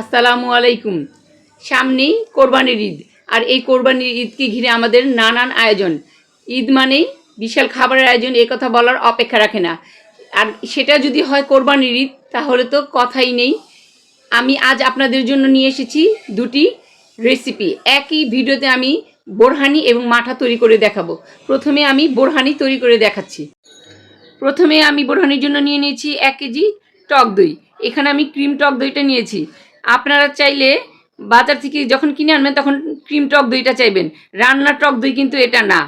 আসসালামু আলাইকুম। সামনেই কোরবানির ঈদ, আর এই কোরবানির ঈদকে ঘিরে আমাদের নানান আয়োজন। ঈদ মানেই বিশাল খাবারের আয়োজন, এ কথা বলার অপেক্ষা রাখে না। আর সেটা যদি হয় কোরবানির ঈদ, তাহলে তো কথাই নেই। আমি আজ আপনাদের জন্য নিয়ে এসেছি দুটি রেসিপি একই ভিডিওতে আমি বোরহানি এবং মাঠা তৈরি করে দেখাবো। প্রথমে আমি বোরহানি তৈরি করে দেখাচ্ছি। প্রথমে আমি বোরহানির জন্য নিয়ে নিয়েছি এক কেজি টক দই। এখানে আমি ক্রিম টক দইটা নিয়েছি। আপনারা চাইলে বাজার থেকে যখন কিনে আনবেন, তখন ক্রিম টক দইটা চাইবেন। রান্নার টক দই কিন্তু এটা না।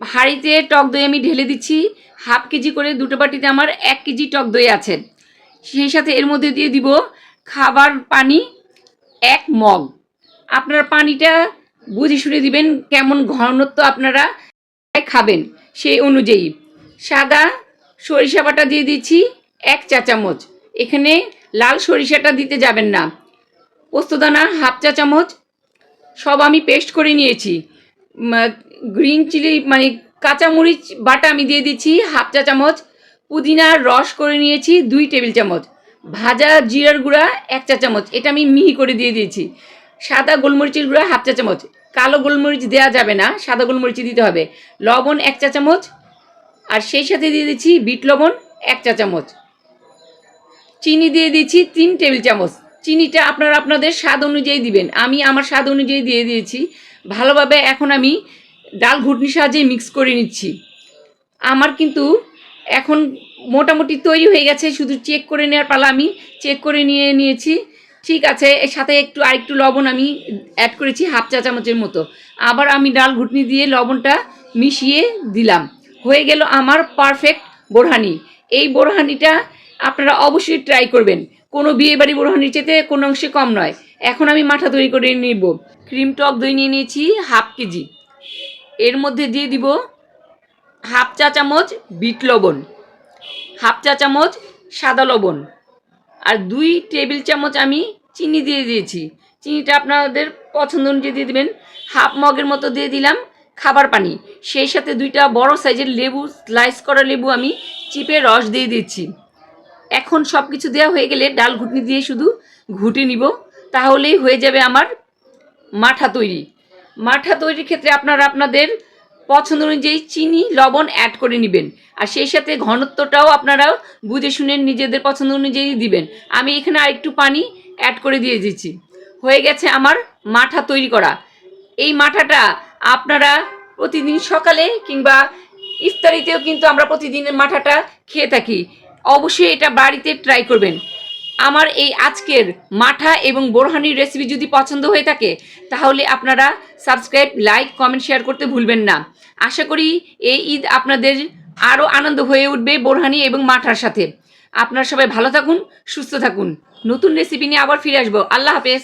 হাঁড়িতে টক দই আমি ঢেলে দিচ্ছি। হাফ কেজি করে দুটো বাটিতে আমার এক কেজি টক দই আছে। সেই সাথে এর মধ্যে দিয়ে দিব খাবার পানি, এক মগ। আপনারা পানিটা বুঝে শুনে দিবেন কেমন ঘনত্ব আপনারা খাবেন সেই অনুযায়ী। সাদা সরিষা বাটা দিয়ে দিচ্ছি এক চা চামচ। এখানে লাল সরিষাটা দিতে যাবেন না। পোস্তদানা হাফ চা চামচ, সব আমি পেস্ট করে নিয়েছি। গ্রিন চিলি মানে কাঁচামরিচ বাটা আমি দিয়ে দিচ্ছি, হাফ চা চামচ। পুদিনার রস করে নিয়েছি, দুই টেবিল চামচ। ভাজা জিরার গুঁড়া, এক চা চামচ। এটা আমি মিহি করে দিয়ে দিয়েছি। সাদা গোলমরিচের গুঁড়া, হাফ চা চামচ। কালো গোলমরিচ দেওয়া যাবে না, সাদা গোলমরিচ দিতে হবে। লবণ, এক চা চামচ। আর সেই সাথে দিয়ে দিচ্ছি বিট লবণ, এক চা চামচ। চিনি দিয়ে দিচ্ছি তিন টেবিল চামচ। চিনিটা আপনারা আপনাদের স্বাদ অনুযায়ী দিবেন। আমি আমার স্বাদ অনুযায়ী দিয়ে দিয়েছি। ভালোভাবে এখন আমি ডাল ঘুটনির সাহায্যে মিক্স করে নিচ্ছি। আমার কিন্তু এখন মোটামুটি তৈরি হয়ে গেছে, শুধু চেক করে নেওয়ার পালা আমি চেক করে নিয়ে নিয়েছি। ঠিক আছে, এর সাথে একটু আরেকটু লবণ আমি অ্যাড করেছি হাফ চা চামচের মতো। আবার আমি ডাল ঘুটনি দিয়ে লবণটা মিশিয়ে দিলাম। হয়ে গেল আমার পারফেক্ট বোরহানি। এই বোরহানিটা আপনারা অবশ্যই ট্রাই করবেন। কোনো বিয়ে বাড়ি বোরহানির চেতে কোনো অংশে কম নয়। এখন আমি মাথা তৈরি করে নিব। ক্রিম টক দই নিয়ে নিয়েছি হাফ কেজি। এর মধ্যে দিয়ে দিব হাফ চা চামচ বিট লবণ হাফ চা চামচ সাদা লবণ আর দুই টেবিল চামচ আমি চিনি দিয়ে দিয়েছি। চিনিটা আপনাদের পছন্দ অনুযায়ী দিয়ে দেবেন। হাফ মগের মতো দিয়ে দিলাম খাবার পানি। সেই সাথে দুইটা বড় সাইজের লেবু স্লাইস করা লেবু আমি চিপে রস দিয়ে দিচ্ছি। এখন সব কিছু দেওয়া হয়ে গেলে ডাল ঘুটনি দিয়ে শুধু ঘুটে নিব। তাহলেই হয়ে যাবে আমার মাঠা তৈরি। মাঠা তৈরির ক্ষেত্রে আপনারা আপনাদের পছন্দ অনুযায়ী চিনি, লবণ অ্যাড করে নেবেন। আর সেই সাথে ঘনত্বটাও আপনারা বুঝে শুনে নিজেদের পছন্দ অনুযায়ী দিবেন। আমি এখানে আরেকটু পানি অ্যাড করে দিয়ে দিচ্ছি হয়ে গেছে আমার মাঠা তৈরি করা। এই মাঠাটা আপনারা প্রতিদিন সকালে কিংবা ইফতারিতেও কিন্তু আমরা প্রতিদিনের মাঠাটা খেয়ে থাকি। অবশ্যই এটা বাড়িতে ট্রাই করবেন। আমার এই আজকের মাঠা এবং বোরহানির রেসিপি যদি পছন্দ হয়ে থাকে, তাহলে আপনারা সাবস্ক্রাইব লাইক কমেন্ট শেয়ার করতে ভুলবেন না। আশা করি এই ঈদ আপনাদের আরও আনন্দ হয়ে উঠবে বোরহানি এবং মাঠার সাথে। আপনারা সবাই ভালো থাকুন, সুস্থ থাকুন। নতুন রেসিপি নিয়ে আবার ফিরে আসব। আল্লাহ হাফেজ।